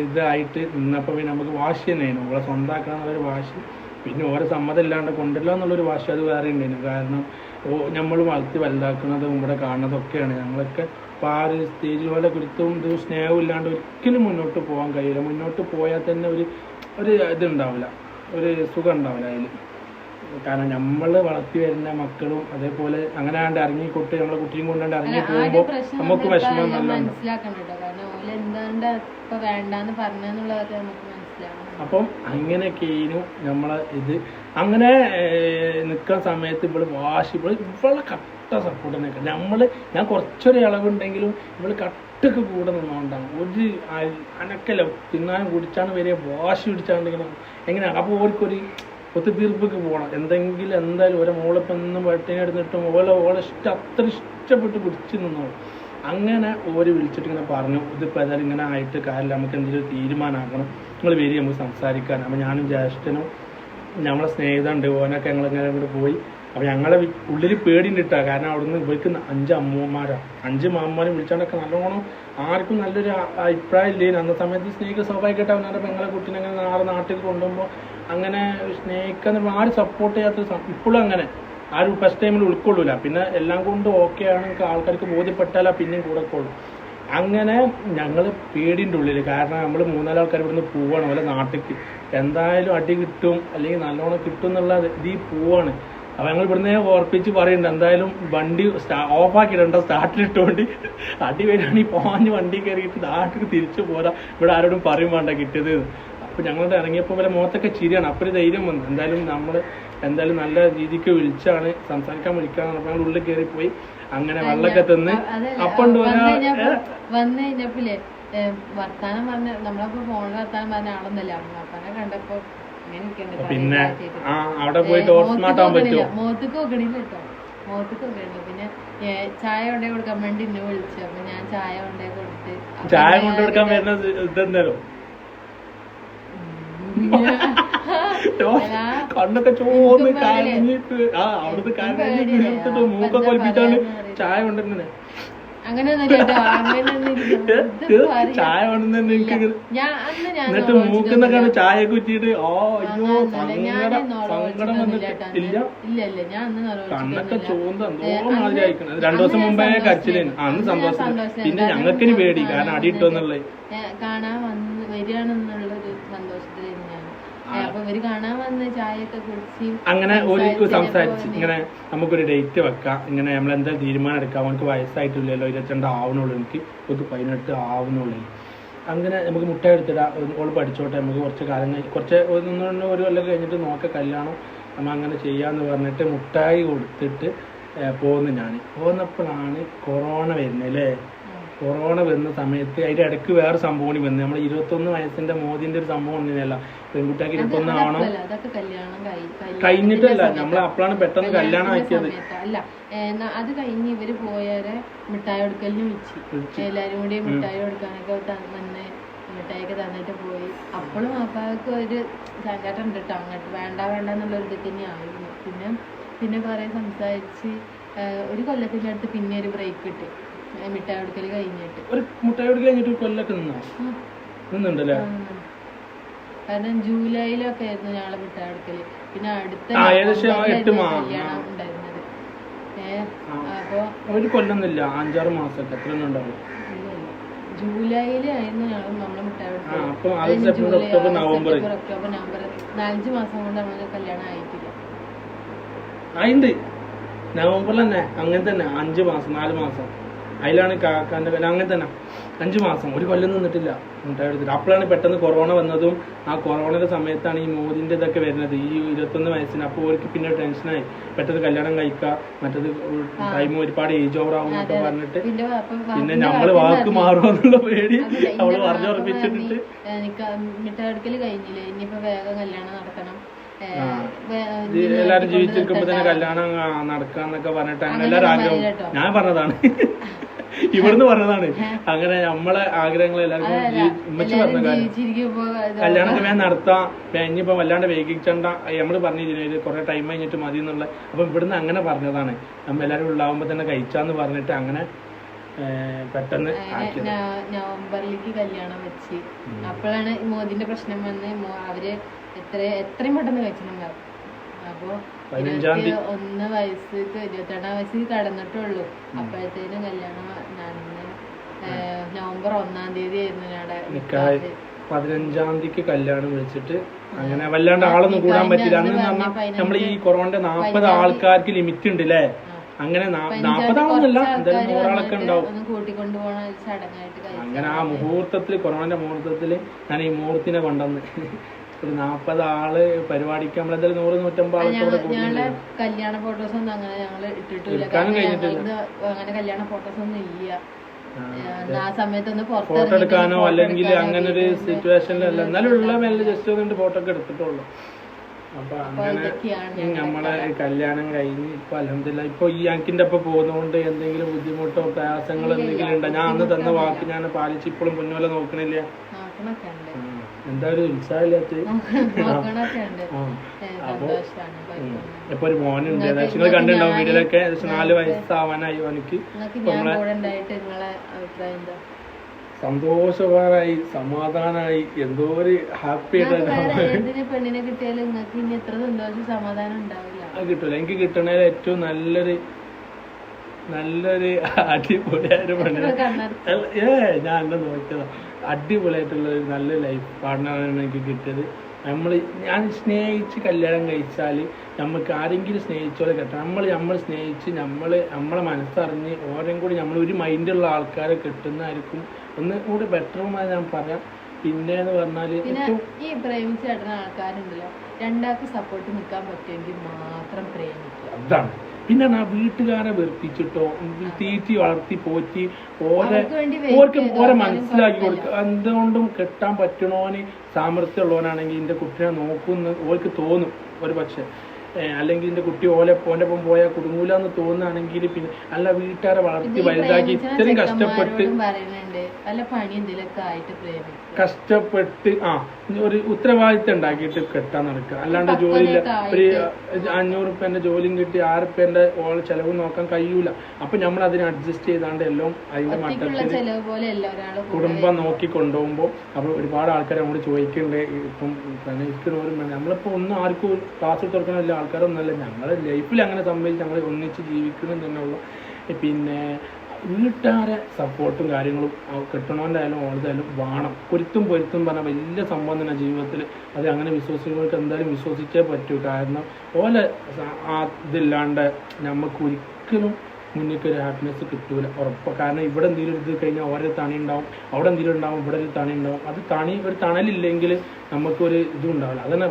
ഇതായിട്ട് നിന്നപ്പോ പിന്നെ നമുക്ക് വാശി തന്നെയായിരുന്നു. നമ്മളെ സ്വന്തമാക്കണം എന്നുള്ളൊരു വാശി. പിന്നെ ഓരോ സമ്മതം ഇല്ലാണ്ട് കൊണ്ടില്ല എന്നുള്ളൊരു വാശി അത് വേറെ ഉണ്ടായിരുന്നു. കാരണം ഓ നമ്മൾ വളർത്തി വലുതാക്കുന്നതും ഇവിടെ കാണുന്നതൊക്കെയാണ് ഞങ്ങളൊക്കെ അപ്പോൾ ആ ഒരു സ്റ്റേജിൽ പോലെ കുരുത്തവും ഇതും സ്നേഹവും ഇല്ലാണ്ട് ഒരിക്കലും മുന്നോട്ട് പോകാൻ കഴിയില്ല. മുന്നോട്ട് പോയാൽ തന്നെ ഒരു ഒരു ഇതുണ്ടാവില്ല. ഒരു സുഖം ഉണ്ടാവില്ല അതിൽ. കാരണം നമ്മൾ വളർത്തി വരുന്ന മക്കളും അതേപോലെ അങ്ങനെ ആണ്ട് ഇറങ്ങിക്കൊട്ട് നമ്മളെ കുട്ടിയും കൊണ്ടാണ്ട് ഇറങ്ങി പോകുമ്പോൾ നമുക്ക് വിഷമം അപ്പം അങ്ങനെയൊക്കെയായിരുന്നു നമ്മളെ ഇത് അങ്ങനെ നിൽക്കുന്ന സമയത്ത് ഇവൾ വാശി ഇവൾ ഇവളെ കട്ട സപ്പോർട്ട് തന്നെ നമ്മൾ ഞാൻ കുറച്ചൊരു ഇളവുണ്ടെങ്കിലും ഇവൾ കട്ടക്ക് കൂടെ നിന്നോണ്ടാണ്. ഒരു അനക്കല തിന്നാനും കുടിച്ചാണ് വരിക വാശി പിടിച്ചാണ്ടെങ്കിലും എങ്ങനെയാണ്? അപ്പോൾ ഓർക്കൊരു ഒത്തുതീർപ്പൊക്കെ പോകണം എന്തെങ്കിലും എന്തായാലും ഓരോ മോളിപ്പം എന്നും വെട്ടിനെ എടുത്തിട്ടും ഓലെ ഓളെ ഇഷ്ടം അത്ര ഇഷ്ടപ്പെട്ട് പിടിച്ചു നിന്നോളും. അങ്ങനെ ഓര് വിളിച്ചിട്ട് ഇങ്ങനെ പറഞ്ഞു ഇതിപ്പോൾ ഏതായാലും ഇങ്ങനെ ആയിട്ട് കാര്യമില്ല. നമുക്ക് എന്തെങ്കിലും തീരുമാനമാക്കണം നിങ്ങൾ വരി നമുക്ക് സംസാരിക്കാൻ അപ്പോൾ ഞാനും ജ്യേഷ്ഠനും നമ്മളെ സ്നേഹിതമുണ്ട് ഓനൊക്കെ ഞങ്ങളിങ്ങനെ അങ്ങോട്ട് പോയി. അപ്പോൾ ഞങ്ങളെ ഉള്ളിൽ പേടിയുണ്ടിട്ടാ. കാരണം അവിടുന്ന് ഇവർക്ക് അഞ്ച് അമ്മൂമ്മമാരാണ് അഞ്ച് മാമ്മമാരെ വിളിച്ചാണ്ടൊക്കെ നല്ലോണം ആർക്കും നല്ലൊരു അഭിപ്രായം ഇല്ലേ അന്ന സമയത്ത് സ്നേഹ സ്വാഭാവികമായിട്ട് അവനാരുടെ പെങ്ങളെ കുട്ടീനെ അങ്ങനെ നാളെ നാട്ടിൽ കൊണ്ടുപോകുമ്പോൾ അങ്ങനെ സ്നേഹിക്കാൻ ആരും സപ്പോർട്ട് ചെയ്യാത്ത ഇപ്പോഴും അങ്ങനെ. ആരും ഫസ്റ്റ് ടൈമിൽ ഉൾക്കൊള്ളൂല. പിന്നെ എല്ലാം കൊണ്ട് ഓക്കെ ആണ്. ആൾക്കാർക്ക് ബോധ്യപ്പെട്ടാലാ പിന്നെയും കൂടെ കൊള്ളും അങ്ങനെ ഞങ്ങൾ പേടിന്റെ ഉള്ളിൽ കാരണം നമ്മൾ മൂന്നാൽ ആൾക്കാർ ഇവിടുന്ന് പോവാണ്. അല്ലെ നാട്ടിലേക്ക് എന്തായാലും അടി കിട്ടും. അല്ലെങ്കിൽ നല്ലോണം കിട്ടും എന്നുള്ള ഇതിൽ പോവാണ്. അപ്പൊ ഞങ്ങൾ ഇവിടുന്ന് ഓർപ്പിച്ച് പറയുന്നുണ്ട് എന്തായാലും വണ്ടി ഓഫാക്കിയിടണ്ട സ്റ്റാർട്ടിലിട്ടുകൊണ്ട് അടി വരികയാണെങ്കിൽ പോഞ്ഞ് വണ്ടി കയറിയിട്ട് നാട്ടിൽ തിരിച്ചു പോരാ. ഇവിടെ ആരോടും പറയും വേണ്ട കിട്ടിയത് അപ്പൊ ഞങ്ങളുടെ ഇറങ്ങിയപ്പോൾ വരെ മുഖത്തൊക്കെ ചിരിയാണ്. അപ്പൊ ഒരു ധൈര്യം വന്നു. എന്തായാലും നമ്മൾ എന്തായാലും നല്ല രീതിക്ക് വിളിച്ചാണ് സംസാരിക്കാൻ വിളിക്കാന്ന് പറഞ്ഞപ്പോൾ ഉള്ളിൽ ഉള്ളിൽ പോയി അങ്ങനെ വെള്ളമൊക്കെ തന്ന്. അപ്പം വന്ന് കഴിഞ്ഞപ്പില്ലേ വർത്താനം പറഞ്ഞ നമ്മളപ്പോ ഫോണിൽ വർത്താനം പറഞ്ഞ ആളൊന്നല്ല അമ്മനെ കണ്ടപ്പോ പിന്നെ ആ അവിടെ പോയിട്ട് ടോസ്റ്റ് മോത്തേക്ക് പറ്റുമോ? മുഖത്തേക്ക് നോക്കണില്ല കേട്ടോ. മുഖത്തേക്ക് നോക്കണില്ല പിന്നെ ചായ കൊണ്ടേ കൊടുക്കാൻ വേണ്ടി എന്നെ വിളിച്ചു. അപ്പൊ ഞാൻ ചായ കൊണ്ടേ കൊടുത്ത് ചായ കൊണ്ടു കൊടുക്കാൻ വരുന്ന ഇതെന്തായാലും കണ്ണൊക്കെ കരഞ്ഞിട്ട്. ആ എനിക്കും കരഞ്ഞിട്ട്. മൂക്കൊക്കെ ഒലിപ്പിച്ചാണ് ചായ കൊണ്ടിരുന്നെ ചായ കൊണ്ടുവന്നെ എനിക്ക് ഞാൻ അന്ന് ഞാൻ എന്നിട്ട് നോളോളിച്ചിട്ടൊന്നുമില്ല. മൂക്കുന്നൊക്കെ ചായ കുറ്റിയിട്ട് ഓ അയ്യോ അങ്ങനൊന്നുമില്ല. സങ്കടം സങ്കടം വന്നിട്ട് ഇല്ല. ഇല്ല ഇല്ല. ഞാൻ അന്ന് കണ്ണൊക്കെ നോളോളിച്ചിട്ടൊന്നുമില്ല. ചോന്ത് ഏ, എന്തോ അന്ന് മാതിരി അയക്കണം രണ്ടു ദിവസം മുമ്പേ കരച്ചിലേന്. അന്ന് സന്തോഷം. പിന്നെ ഞങ്ങൾക്കിനി പേടി. കാരണം അടി ഇട്ടോന്നുള്ളത് കാണാൻ വന്ന് വരികയാണെന്നുള്ളൊരു സന്തോഷത്തിലായിരുന്നു ഞാൻ ഏ, അപ്പൊ ഇവർ കാണാൻ വന്ന് ചായയൊക്കെ കുടിച്ച് അങ്ങനെ ഒരു സംസാരിച്ച് ഇങ്ങനെ നമുക്കൊരു ഡേറ്റ് വെക്കാം. ഇങ്ങനെ നമ്മൾ എന്താ തീരുമാനം എടുക്കാം? അവനക്ക് വയസ്സായിട്ടില്ലല്ലോ ഇരുപത്തിരണ്ട് ആവണുള്ളൂ എനിക്ക് ഒരു പതിനെട്ട് ആവണുള്ളൂ അങ്ങനെ നമുക്ക് മുട്ട എടുത്തിടാം. ഓൾ പഠിച്ചോട്ടെ. നമുക്ക് കുറച്ച് കാലം കഴിഞ്ഞ് കുറച്ച് ഒന്ന് ഒരു കൊല്ലം കഴിഞ്ഞിട്ട് നോക്ക കല്യാണം നമ്മൾ അങ്ങനെ ചെയ്യാന്ന് പറഞ്ഞിട്ട് മുട്ടായി കൊടുത്തിട്ട് പോന്നു ഞാൻ പോന്നപ്പോഴാണ് കൊറോണ വരുന്നത് അല്ലേ? കൊറോണ വന്ന സമയത്ത് അതിന്റെ ഇടയ്ക്ക് വേറെ സംഭവം കൂടി വന്നു. നമ്മൾ ഇരുപത്തൊന്ന് വയസ്സിന്റെ മോദിന്റെ ഒരു സംഭവം ഒന്നിനല്ല പെൺകുട്ടിക്ക് ഇരുപത്തൊന്ന് കല്യാണത്തിന്റെ കഴിഞ്ഞിട്ടല്ല നമ്മൾ അപ്പോഴാണ് പെട്ടെന്ന് കല്യാണം ആക്കിയത്. അല്ല അത് കഴിഞ്ഞ് ഇവർ പോയാരെ മിഠായി കൊടുക്കലിന് വിളിച്ചു. എല്ലാരും കൂടി മിഠായി കൊടുക്കാനൊക്കെ തന്നെ മിഠായിയൊക്കെ തന്നിട്ട് പോയി. അപ്പോഴും അപ്പാക്ക് ഒരു ചാഞ്ചാട്ടം ഉണ്ട് കേട്ടോ. അങ്ങോട്ട് വേണ്ട വേണ്ട എന്നുള്ള ഒരു ഇത് തന്നെയായിരുന്നു പിന്നെ പിന്നെ കുറെ സംസാരിച്ച് ഒരു കൊല്ലത്തിന്റെ അടുത്ത് പിന്നെ ഒരു ബ്രേക്ക് കിട്ടി മിഠായി കൊടുക്കൽ കഴിഞ്ഞിട്ട്. ഒരു മിഠായി കൊടുക്കൽ കഴിഞ്ഞിട്ട് ഒരു കൊല്ലൊക്കെ നിന്നോ? നിന്നുണ്ടല്ലേ? കാരണം ജൂലൈയിലൊക്കെ ആയിരുന്നു ഞങ്ങളെ മിഠായി കൊടുക്കൽ പിന്നെ അടുത്ത കല്യാണം ഉണ്ടായിരുന്നത്. ഒരു കൊല്ലൊന്നുമില്ല അഞ്ചാറ് മാസമൊക്കെ. എത്ര ഒന്നും ഉണ്ടാവും ഇല്ല, ഇല്ല. ജൂലൈയിലായിരുന്നു ഞങ്ങൾ നമ്മളെ മിഠായി കൊടുക്കൽ July, October November. September October November നാലഞ്ച് മാസം കൊണ്ട് നമ്മളെ കല്യാണം ആയിട്ടില്ല. നവംബറിൽ തന്നെ. അങ്ങനെ തന്നെ. അഞ്ച് മാസം നാല് മാസം. അതിലാണ് കാക്കാന്റെ വില അങ്ങനെ തന്നെ. അഞ്ചു മാസം ഒരു കൊല്ലം നിന്നിട്ടില്ല. മുട്ടായി എടുത്തിട്ട് അപ്പോഴാണ് പെട്ടെന്ന് കൊറോണ വന്നതും ആ കൊറോണയുടെ സമയത്താണ് ഈ മോദിന്റെ ഇതൊക്കെ വരുന്നത്. ഈ ഇരുപത്തൊന്ന് വയസ്സിന് അപ്പോൾ അവർക്ക് പിന്നെ ടെൻഷനായി പെട്ടെന്ന് കല്യാണം കഴിക്കുക മറ്റത് ടൈം ഒരുപാട് ഏജ് ഓവർ ആവും എന്നൊക്കെ പറഞ്ഞിട്ട് പിന്നെ നമ്മൾ വാക്ക് മാറുമെന്നുള്ള മാറുമോ എന്നുള്ള പേടി അവൾ പറഞ്ഞു പറഞ്ഞുറപ്പിച്ചിട്ടിട്ട്. കഴിഞ്ഞില്ലേ? ഇനിയിപ്പോ വേഗം കല്യാണം എല്ലാരും ജീവിച്ചിരിക്കുമ്പോ തന്നെ കല്യാണം നടക്കാന്നൊക്കെ പറഞ്ഞിട്ട് അങ്ങനെ എല്ലാരും ആഗ്രഹം. ഞാൻ പറഞ്ഞതാണ്. ഇവിടുന്ന് പറഞ്ഞതാണ്. അങ്ങനെ നമ്മളെ ആഗ്രഹങ്ങൾ എല്ലാവർക്കും ഉമ്മച്ചി എല്ലാരും പറഞ്ഞ കാര്യം. കല്യാണമൊക്കെ ഞാൻ നടത്താം. ഇനിയിപ്പോ വല്ലാണ്ട് വൈകിച്ചണ്ട നമ്മൾ പറഞ്ഞിരുന്നു കുറെ ടൈം കഴിഞ്ഞിട്ട് മതി എന്നുള്ള. അപ്പൊ ഇവിടുന്ന് അങ്ങനെ പറഞ്ഞതാണ്. നമ്മ എല്ലാവരും ഉള്ളാവുമ്പോ തന്നെ കഴിച്ചാന്ന് പറഞ്ഞിട്ട് അങ്ങനെ പെട്ടെന്ന് നവംബറിലേക്ക് കല്യാണം വെച്ച്. അപ്പോഴാണ് മോദിന്റെ പ്രശ്നം വന്ന്. അവർ എത്ര എത്രയും പെട്ടെന്ന് കഴിച്ചിട്ടുണ്ടാവും. അപ്പൊ പതിനഞ്ചാം തീയതി ഒന്ന് വയസ്സ് ഇരുപത്തിരണ്ടാം വയസ്സിൽ കടന്നിട്ടുള്ളൂ. അപ്പോഴത്തേനും കല്യാണം നടന്ന് നവംബർ ഒന്നാം തീയതി ആയിരുന്നു ഞങ്ങളുടെ പതിനഞ്ചാം തീയതിക്ക് കല്യാണം വിളിച്ചിട്ട് അങ്ങനെ വല്ലാണ്ട് ആളൊന്നും കൂടാൻ പറ്റില്ല. അന്ന് നമ്മൾ ഈ കൊറോണന്റെ നാപ്പത് ആൾക്കാർക്ക് ലിമിറ്റ് ഉണ്ട് അല്ലേ അങ്ങനെ നാപ്പത് ആളൊന്നുമല്ല എന്തായാലും നൂറാളൊക്കെ ഉണ്ടാവും. അങ്ങനെ ആ മുഹൂർത്തത്തിൽ കൊറോണന്റെ മുഹൂർത്തത്തിൽ ഞാൻ ഈ മുഹൂർത്തിനെ കൊണ്ടുവന്ന് ഒരു നാപ്പത് ആൾ പരിപാടിക്ക് നമ്മളെന്തായാലും നൂറ് നൂറ്റമ്പത് ഞങ്ങളുടെ കല്യാണ ഫോട്ടോസ് ഒന്നും അങ്ങനെ ഞങ്ങൾ ഇട്ടിട്ടില്ല. അങ്ങനെ കല്യാണ ഫോട്ടോസ് ഒന്നും ഇല്ല. ആ സമയത്തൊന്ന് ഫോട്ടോ എടുക്കാനോ അല്ലെങ്കിൽ അങ്ങനെ ഒരു സിറ്റുവേഷനിലല്ല എന്നാലും ഉള്ള മെല്ലെ ജസ്റ്റ് ഒന്ന് ഫോട്ടോ ഒക്കെ എടുത്തിട്ടുള്ളൂ. അപ്പൊ അങ്ങനെ നമ്മളെ കല്യാണം കഴിഞ്ഞ് ഇപ്പൊ അലഹമില്ല ഇപ്പൊ ഈ അങ്കിന്റെ ഒപ്പം പോകുന്നതുകൊണ്ട് എന്തെങ്കിലും ബുദ്ധിമുട്ടോ പ്രയാസങ്ങളോ എന്തെങ്കിലും ഉണ്ടോ? ഞാൻ അന്ന് തന്ന വാക്ക് ഞാൻ പാലിച്ച് ഇപ്പോഴും പൊന്നുപോലെ നോക്കണില്ല. എന്താ ഒരു ഉത്സാഹമില്ലാത്ത അപ്പോ. ഇപ്പൊ ഒരു മോനുണ്ട്. ഏകദേശം നിങ്ങൾ കണ്ടിട്ടുണ്ടാവും വീട്ടിലൊക്കെ. ഏകദേശം നാല് വയസ്സാവാനായി അവനക്ക്. സന്തോഷവാനായി സമാധാനായി എന്തോ? ഒരു ഹാപ്പി നിങ്ങൾക്ക് ആയിട്ട് വേറെ ഏതിന് പെണ്ണിനെ കിട്ടിയാലും നിങ്ങൾക്ക് ഇനി എത്ര സന്തോഷം സമാധാനം ഉണ്ടാവില്ല. അത് കിട്ടൂല. എനിക്ക് കിട്ടണേൽ ഏറ്റവും നല്ലൊരു നല്ലൊരു അടിപൊളിയായൊരു പെണ്ണ് അല്ല, ഏ ഞാൻ എന്നെ നോക്കിയതാ? അടിപൊളിയായിട്ടുള്ള ഒരു നല്ല ലൈഫ് പാർട്ട്ണറാണ് എനിക്ക് കിട്ടിയത്. നമ്മൾ ഞാൻ സ്നേഹിച്ച് കല്യാണം കഴിച്ചാൽ നമുക്ക് ആരെങ്കിലും സ്നേഹിച്ചോലെ കിട്ടണം. നമ്മൾ നമ്മൾ സ്നേഹിച്ച് നമ്മൾ നമ്മളെ മനസ്സറിഞ്ഞ് ഓരോ കൂടി നമ്മൾ ഒരു മൈൻഡുള്ള ആൾക്കാരെ കിട്ടുന്നതായിരിക്കും. ഒന്ന് കൂടി ബെറ്ററുമായി ഞാൻ പറയാം. പിന്നെ എന്ന് പറഞ്ഞാൽ ഈ പ്രേമിച്ച് കിട്ടുന്ന ആൾക്കാരുണ്ടല്ലോ. രണ്ടാൾക്ക് സപ്പോർട്ട് നിൽക്കാൻ പറ്റുമെങ്കിൽ മാത്രം പ്രേമിക്കുക. അതാണ്. പിന്നെ ആ വീട്ടുകാരെ വെറുപ്പിച്ചിട്ടോ തീറ്റി വളർത്തി പോറ്റി ഓരെ ഓർക്ക് ഓരെ മനസ്സിലാക്കി. കൊടുക്കുക എന്തുകൊണ്ടും കെട്ടാൻ പറ്റണോന് സാമർത്ഥ്യമുള്ളവനാണെങ്കിൽ എന്റെ കുട്ടിനെ നോക്കുന്ന് ഓർക്ക് തോന്നും ഒരു പക്ഷെ അല്ലെങ്കിൽ എന്റെ കുട്ടി ഓലെ ഓന്റെ ഒപ്പം പോയാൽ കുടുങ്ങൂല എന്ന് തോന്നുകയാണെങ്കിൽ പിന്നെ അല്ല വീട്ടുകാരെ വളർത്തി വലുതാക്കി ഇത്രയും കഷ്ടപ്പെട്ട് കഷ്ടപ്പെട്ട് ആ ഒരു ഉത്തരവാദിത്തം ഉണ്ടാക്കിയിട്ട് കെട്ടാൻ നടക്കുക. അല്ലാണ്ട് ജോലിയില്ല. ഒരു അഞ്ഞൂറ് റുപ്യന്റെ ജോലിയും കിട്ടി ആറ് റുപ്യന്റെ ഓളെ ചെലവ് നോക്കാൻ കഴിയൂല. അപ്പൊ നമ്മൾ അതിനെ അഡ്ജസ്റ്റ് ചെയ്താണ്ട് എല്ലാം അതിന്റെ മട്ടത്തിൽ കുടുംബം നോക്കി കൊണ്ടുപോകുമ്പോൾ അപ്പോൾ ഒരുപാട് ആൾക്കാർ നമ്മോട് ചോദിക്കുന്നുണ്ട് ഇപ്പം പ്രണയിക്കുന്നവരും നമ്മളിപ്പോൾ ഒന്നും ആർക്കും ക്ലാസ് തുറക്കണമല്ല ആൾക്കാരൊന്നുമല്ല. ഞങ്ങൾ ലൈഫിൽ അങ്ങനെ സംബന്ധിച്ച് ഞങ്ങൾ ഒന്നിച്ച് ജീവിക്കണം തന്നെയുള്ള. പിന്നെ വീട്ടുകാരെ സപ്പോർട്ടും കാര്യങ്ങളും കിട്ടണോന്റെ ആയാലും ഓളതായാലും വേണം. പൊരുത്തും പൊരുത്തും പറഞ്ഞാൽ വലിയ സംഭവം തന്നെ ജീവിതത്തിൽ അത് അങ്ങനെ വിശ്വസിക്കുന്നവർക്ക് എന്തായാലും വിശ്വസിച്ചേ പറ്റൂ. കാരണം ഓലെ ഇതില്ലാണ്ട് നമുക്ക് ഒരിക്കലും മുന്നിലേക്ക് ഒരു ഹാപ്പിനെസ് കിട്ടൂല. ഉറപ്പ്. കാരണം ഇവിടെ എന്തെങ്കിലും ഇത് കഴിഞ്ഞാൽ ഓരോ തണി ഉണ്ടാവും. അവിടെ എന്തെങ്കിലും ഉണ്ടാവും ഇവിടെ ഒരു തണി ഉണ്ടാവും. അത് തണി ഒരു തണലില്ലെങ്കിൽ നമുക്കൊരു ഇതും ഉണ്ടാവില്ല. അതന്നെ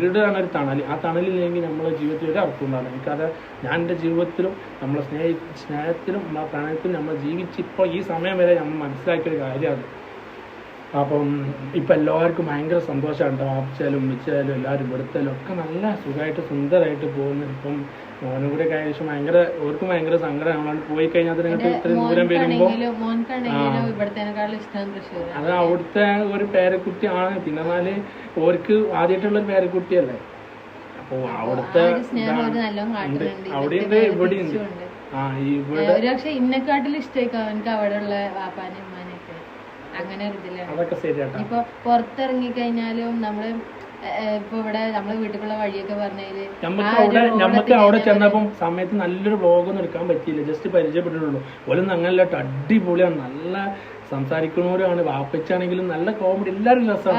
വീടാണ് ഒരു തണൽ ആ തണലില്ലെങ്കിൽ നമ്മളെ ജീവിതത്തിൽ ഒരു അർത്ഥം ഉണ്ടാവില്ല. എനിക്കത് ഞാൻ എന്റെ ജീവിതത്തിലും നമ്മളെ സ്നേഹ സ്നേഹത്തിലും നമ്മളെ പ്രണയത്തിലും നമ്മൾ ജീവിച്ച് ഇപ്പോൾ ഈ സമയം വരെ നമ്മൾ മനസ്സിലാക്കിയ ഒരു കാര്യമാണ് അപ്പം ഇപ്പം എല്ലാവർക്കും ഭയങ്കര സന്തോഷമാണ് കേട്ടോ. ആപ്പിച്ചാലും ഉമ്മിച്ചാലും എല്ലാവരും ഇവിടുത്താലും ഒക്കെ നല്ല സുഖമായിട്ട് സുന്ദരമായിട്ട് പോകുന്നു. ഇപ്പം മോനും കൂടെ ഒക്കെ ഏകദേശം ഭയങ്കര ഓർക്കും ഭയങ്കര സങ്കടം നമ്മളാണ് പോയി കഴിഞ്ഞാൽ അതിനകത്ത് ഇത്രയും ദൂരം വരുമ്പോൾ അത് അവിടുത്തെ ഒരു പേരക്കുട്ടിയാണ്. പിന്നെ എന്നാൽ ഓർക്ക് ആദ്യമായിട്ടുള്ള ഒരു പേരക്കുട്ടിയല്ലേ? അപ്പോൾ അവിടുത്തെ അവിടെയുണ്ട് ഇവിടെയുണ്ട്. ആ ഇവിടെ ഇന്നെക്കാട്ടിലും ഇഷ്ടമായിരിക്കും അവനക്ക് അവിടെ ഉള്ള വാപ്പാനും അങ്ങനെ ഒരു ഇതിലാണ്. ഇപ്പൊ പുറത്തിറങ്ങി കഴിഞ്ഞാലും നമ്മൾ ഇപ്പൊ ഇവിടെ നമ്മളെ വീട്ടിലുള്ള വഴിയൊക്കെ പറഞ്ഞാൽ നമുക്ക് അവിടെ ചെന്നപ്പം സമയത്ത് നല്ലൊരു വ്ളോഗൊന്നും എടുക്കാൻ പറ്റിയില്ല. ജസ്റ്റ് പരിചയപ്പെട്ടിട്ടുള്ളൂ. ഓലൊന്നും അങ്ങനല്ല അടിപൊളിയാണ്. നല്ല സംസാരിക്കുന്നവരാണ്. വാപ്പച്ചാണെങ്കിലും നല്ല കോമഡി എല്ലാവരും രസമാണ്.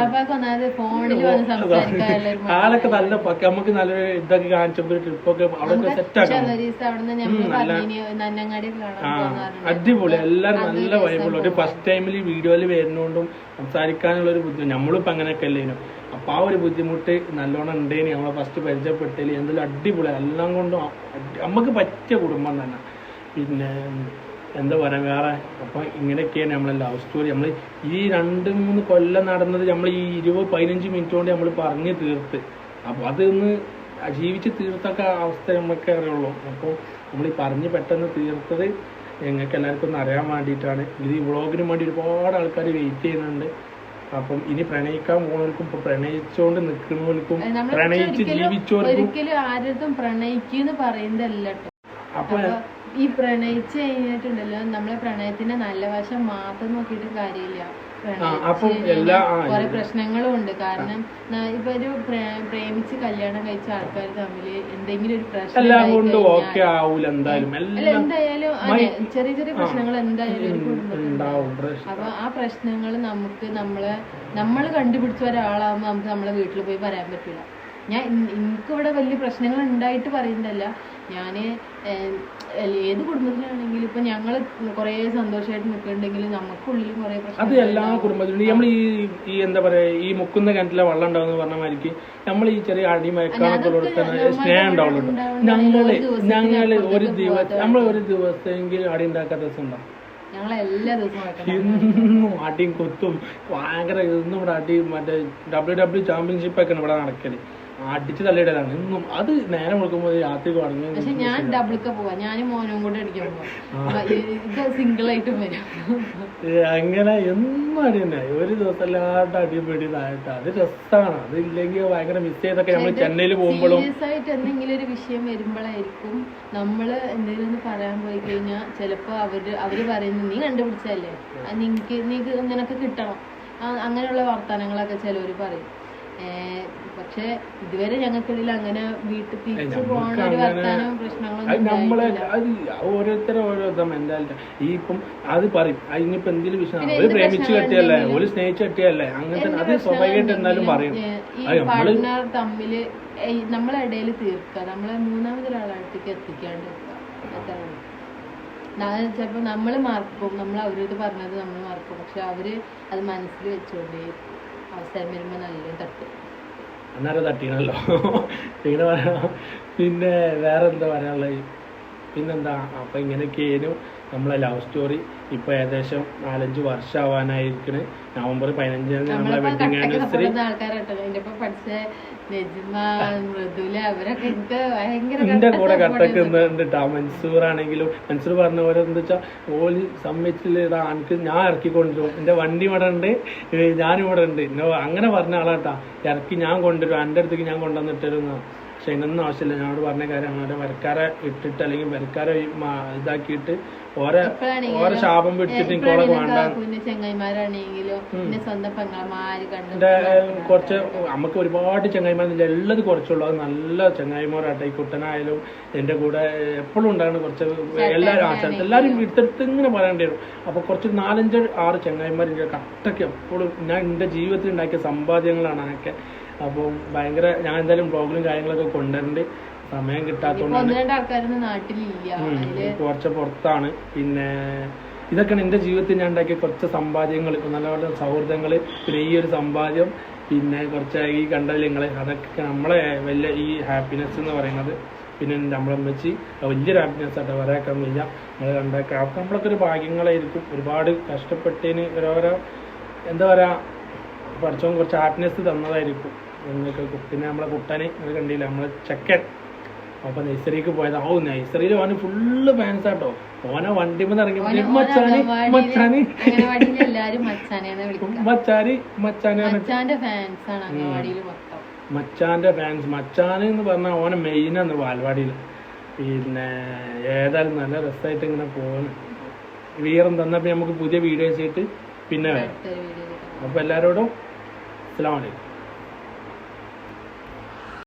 ആളൊക്കെ നല്ല നമുക്ക് നല്ലൊരു ഇതൊക്കെ കാണിച്ചപ്പോ ട്രിപ്പൊക്കെ അവിടെ സെറ്റ് ആക്കണം. അടിപൊളി. എല്ലാരും നല്ല വൈബുള്ള ഒരു ഫസ്റ്റ് ടൈമിൽ വീഡിയോയിൽ വരുന്നോണ്ടും സംസാരിക്കാനുള്ള ഒരു ബുദ്ധിമുട്ട് നമ്മളിപ്പോ അങ്ങനെയൊക്കെ അല്ലേനു അപ്പൊ ആ ഒരു ബുദ്ധിമുട്ട് നല്ലോണം ഉണ്ടേനി നമ്മളെ ഫസ്റ്റ് പരിചയപ്പെട്ടതിൽ എന്തെങ്കിലും അടിപൊളി എല്ലാം കൊണ്ടും നമുക്ക് പറ്റിയ കുടുംബം തന്നെ. പിന്നെ എന്താ പറയാ വേറെ? അപ്പൊ ഇങ്ങനെയൊക്കെയാണ് നമ്മളെ ലവ് സ്റ്റോറി നമ്മൾ ഈ രണ്ട് മൂന്ന് കൊല്ലം നടന്നത് നമ്മൾ ഈ ഇരുപത് പതിനഞ്ച് മിനിറ്റ് കൊണ്ട് നമ്മൾ പറഞ്ഞു തീർത്ത്. അപ്പോൾ അതൊന്ന് ജീവിച്ച് തീർത്തൊക്കെ അവസ്ഥ നമുക്ക് അറിയുള്ളൂ. അപ്പോൾ നമ്മൾ ഈ പറഞ്ഞ് പെട്ടെന്ന് തീർത്തത് ഞങ്ങൾക്ക് എല്ലാവർക്കും ഒന്ന് അറിയാൻ വേണ്ടിയിട്ടാണ്. ഇത് ഈ വ്ളോഗിന് വേണ്ടി ഒരുപാട് ആൾക്കാർ വെയിറ്റ് ചെയ്യുന്നുണ്ട്. അപ്പം ഇനി പ്രണയിക്കാൻ പോകുന്നവർക്കും ഇപ്പൊ പ്രണയിച്ചോണ്ട് നിൽക്കുന്നവർക്കും പ്രണയിച്ച് ജീവിച്ചവർക്കും ഒരിക്കലും ആരും പ്രണയിക്കുന്നു പറയുന്നതല്ല അപ്പൊ ഈ പ്രണയിച്ച് കഴിഞ്ഞിട്ടുണ്ടല്ലോ നമ്മളെ പ്രണയത്തിന്റെ നല്ല വശം മാത്രം നോക്കിയിട്ട് കാര്യമില്ല. കുറെ പ്രശ്നങ്ങളും ഉണ്ട്. കാരണം ഇപ്പൊ ഒരു പ്രേമിച്ച് കല്യാണം കഴിച്ച ആൾക്കാർ തമ്മിൽ എന്തെങ്കിലും ഒരു പ്രശ്നം എന്തായാലും. അല്ല എന്തായാലും ചെറിയ ചെറിയ പ്രശ്നങ്ങൾ എന്തായാലും ഒരു കുടുംബത്തിൽ അപ്പൊ ആ പ്രശ്നങ്ങൾ നമുക്ക് നമ്മളെ നമ്മൾ കണ്ടുപിടിച്ച ഒരാളാകുമ്പോൾ നമുക്ക് നമ്മളെ വീട്ടിൽ പോയി പറയാൻ പറ്റില്ല. ഞാൻ എനിക്ക് ഇവിടെ വലിയ പ്രശ്നങ്ങൾ ഉണ്ടായിട്ട് പറയുന്നതല്ല ഞാൻ ഏത് കുടുംബത്തിലാണെങ്കിലും ഇപ്പൊ ഞങ്ങൾ കുറേ സന്തോഷമായിട്ട് നിൽക്കുന്നുണ്ടെങ്കിൽ നമുക്കുള്ളിൽ കുറേ അത് പ്രശ്നങ്ങൾ എല്ലാ കുടുംബത്തിലും. നമ്മൾ ഈ ഈ എന്താ പറയാ ഈ മുക്കുന്ന കിണറ്റിലെ വെള്ളം ഉണ്ടാവും എന്ന് പറഞ്ഞ മാതിരിക്ക് നമ്മൾ ഈ ചെറിയ അടി മയക്കാനൊക്കെ കൊടുക്കുന്ന സ്നേഹം ഉണ്ടാവുള്ളൂ ഞങ്ങൾ ഞങ്ങൾ ഒരു ദിവസം നമ്മൾ ഒരു ദിവസമെങ്കിലും അടി ഉണ്ടാക്കാത്ത ദിവസം ഉണ്ടാവും. എന്നും അടിയും കൊത്തും. ഭയങ്കര ഇന്നും ഇവിടെ അടി മറ്റേ ഡബ്ല്യു ഡബ്ല്യു ചാമ്പ്യൻഷിപ്പ് ഒക്കെ ഇവിടെ നടക്കൽ. അടിച്ച് തള്ളിയിടലാണ്. ഇന്നും അത് നേരം കൊടുക്കുമ്പോൾ രാത്രി പക്ഷെ തുടങ്ങി ഞാൻ ഡബിൾക്ക് പോവാ. ഞാനും മോനും കൂടെ അടിക്കാൻ പോവാ. ഇത് സിംഗിൾ ആയിട്ടും വരും അങ്ങനെ എന്നും അടി തന്നെ. ഒരു ദിവസം എല്ലാവരുടെ പേടി ഇതായിട്ട് അത് രസമാണ് അത് ഇല്ലെങ്കിൽ ഭയങ്കര മിസ് ചെയ്തൊക്കെ നമ്മൾ ചെന്നൈയിൽ പോകുമ്പോഴും സീരിയസ് ആയിട്ട് എന്തെങ്കിലും ഒരു വിഷയം വരുമ്പോഴായിരിക്കും നമ്മൾ എന്തെങ്കിലും ഒന്ന് പറയാൻ പോയി കഴിഞ്ഞാൽ ചിലപ്പോൾ അവർ അവർ പറയുന്നത് നീ കണ്ടുപിടിച്ചല്ലേ നിനക്ക് നിനക്ക് നീക്ക് നിനക്ക് കിട്ടണം. അങ്ങനെയുള്ള വർത്തമാനങ്ങളൊക്കെ ചിലവർ പറയും. പക്ഷെ ഇതുവരെ ഞങ്ങൾക്കിടയിൽ അങ്ങനെ വീട്ടിൽ തിരിച്ചു പോകണ ഒരു വർത്താനം പ്രശ്നങ്ങളൊന്നും നമ്മളെ ഓരോരുത്തരും ഓരോ മെന്റാലിറ്റി ഈ ഇപ്പം അത് പറയും. അതിനിപ്പോ എന്തെങ്കിലും വിഷയം ഒരു പ്രേമിച്ചു കെട്ടിയല്ലേ? ഒരു സ്നേഹിച്ച് കെട്ടിയല്ലേ? അങ്ങനെ എന്ത് അത് സ്വാഭാവികമായിട്ട് എന്തായാലും പറയും. നമ്മൾ പാർട്ട്ണർ തമ്മിൽ നമ്മളെ ഇടയിൽ തീർക്കുക. നമ്മളെ മൂന്നാമത് ഒരാളടുത്തേക്ക് എത്തിക്കാണ്ട് ചിലപ്പോ നമ്മൾ മറക്കും. നമ്മൾ അവരോട് പറഞ്ഞത് നമ്മൾ മറക്കും. പക്ഷെ അവർ അത് മനസ്സിൽ വെച്ചോണ്ടേ അവസരം വരുമ്പോൾ നല്ല തട്ടും. അന്നേരം തട്ടീണല്ലോ പിന്നെ പറയാം പിന്നെ വേറെ എന്താ പറയാനുള്ളത് പിന്നെന്താ? അപ്പൊ ഇങ്ങനെയൊക്കെയായിരുന്നു നമ്മളെ ലവ് സ്റ്റോറി ഇപ്പൊ ഏകദേശം നാലഞ്ച് വർഷമാവാനായിരിക്കണ് നവംബർ പതിനഞ്ചിന് നമ്മളെ വെഡിങ് ആനിവേഴ്സറി എന്റെ കൂടെ കട്ടൊക്കെ. ഉണ്ട് മൻസൂർ ആണെങ്കിലും മൻസൂർ പറഞ്ഞ പോലെ എന്താ വെച്ചാൽ ഓൽ സമ്മതിച്ചില്ല. ഇതാ എനിക്ക് ഞാൻ ഇറക്കിക്കൊണ്ടുവരും. എന്റെ വണ്ടി ഇവിടെ ഉണ്ട്. ഞാനിവിടെ ഞാനും ഉണ്ട്. അങ്ങനെ പറഞ്ഞ ആളാട്ടാ ഇറക്കി ഞാൻ കൊണ്ടുവരും. എന്റെ അടുത്തേക്ക് ഞാൻ കൊണ്ടുവന്നിട്ടിരുന്ന. പക്ഷെ അതിനൊന്നും ആവശ്യമില്ല. ഞാനോട് പറഞ്ഞ കാര്യം അങ്ങനെ വരക്കാരെ ഇട്ടിട്ട് അല്ലെങ്കിൽ വരക്കാരെ ഇതാക്കിയിട്ട് ഓരോ ഓരോ ശാപം പിടിച്ചിട്ട് എനിക്ക് ഓളെ വേണ്ട പിന്നെ സ്വന്തം പെങ്ങന്മാര് കണ്ടു കുറച്ച് നമുക്ക് ഒരുപാട് ചങ്ങായിമാർ ഉള്ളത് കുറച്ചുള്ളൂ. അത് നല്ല ചെങ്ങായിമാരാട്ടെ. ഈ കുട്ടനായാലും എന്റെ കൂടെ എപ്പോഴും ഉണ്ടാകുന്ന കുറച്ച് എല്ലാവരും ആ സ്ഥലത്ത് എല്ലാവരും എടുത്തെടുത്ത് ഇങ്ങനെ പറയേണ്ടി വരും. അപ്പൊ കുറച്ച് നാലഞ്ച് ആറ് ചങ്ങായിമാർ എനിക്ക് കട്ടക്ക് എപ്പോഴും ഞാൻ എന്റെ ജീവിതത്തിൽ ഉണ്ടാക്കിയ സമ്പാദ്യങ്ങളാണ് അതൊക്കെ. അപ്പം ഭയങ്കര ഞാൻ എന്തായാലും ബ്ലോഗിലും കാര്യങ്ങളൊക്കെ കൊണ്ടുവരണ്ട്. സമയം കിട്ടാത്തതുകൊണ്ട് കുറച്ച് പുറത്താണ്. പിന്നെ ഇതൊക്കെയാണ് എന്റെ ജീവിതത്തിൽ ഞാൻ ഉണ്ടാക്കിയ കുറച്ച് സമ്പാദ്യങ്ങൾ. നല്ല നല്ല സൗഹൃദങ്ങൾ പിന്നെ ഈ ഒരു സമ്പാദ്യം പിന്നെ കുറച്ച് ഈ കണ്ടലിങ്ങൾ അതൊക്കെ നമ്മളെ വലിയ ഈ ഹാപ്പിനെസ് എന്ന് പറയുന്നത്. പിന്നെ നമ്മളെ വെച്ച് വലിയൊരു ഹാപ്പിനെസ് ആയിട്ട് വയ്യ നമ്മൾ കണ്ടൊക്കെ അപ്പം നമ്മളൊക്കെ ഒരു ഭാഗ്യങ്ങളായിരിക്കും. ഒരുപാട് കഷ്ടപ്പെട്ടതിന് ഓരോരോ എന്താ പറയുക പഠിച്ചവൻ കുറച്ച് ഹാപ്പിനെസ് തന്നതായിരിക്കും. നിങ്ങൾക്ക് പിന്നെ നമ്മളെ കുട്ടനെ അത് കണ്ടില്ല? നമ്മളെ ചെക്കൻ. അപ്പൊ നഴ്സറിക്ക് പോയതാ. ഓ നഴ്സറിയിൽ ഓന് ഫുള്ള് ഫാൻസ് ആട്ടോ. ഓനെ വണ്ടി ഇറങ്ങി ഓനെ- ഓനെ മച്ചാന് മച്ചാന്. മച്ചാന് മച്ചാന് മച്ചാന്റെ ഫാൻസ് മച്ചാന് എന്ന് പറഞ്ഞാൽ ഓനെ ആണ് വാൽവാടിയിൽ പിന്നെ ഏതായാലും നല്ല രസമായിട്ട് ഇങ്ങനെ പോകുന്നു വീറും തന്നപ്പോ നമുക്ക് പുതിയ വീഡിയോ ചെയ്തിട്ട് പിന്നെ വരാം. അടുത്തൊരു വീഡിയോയിൽ അപ്പൊ എല്ലാരോടും അസ്സലാമു അലൈക്കും.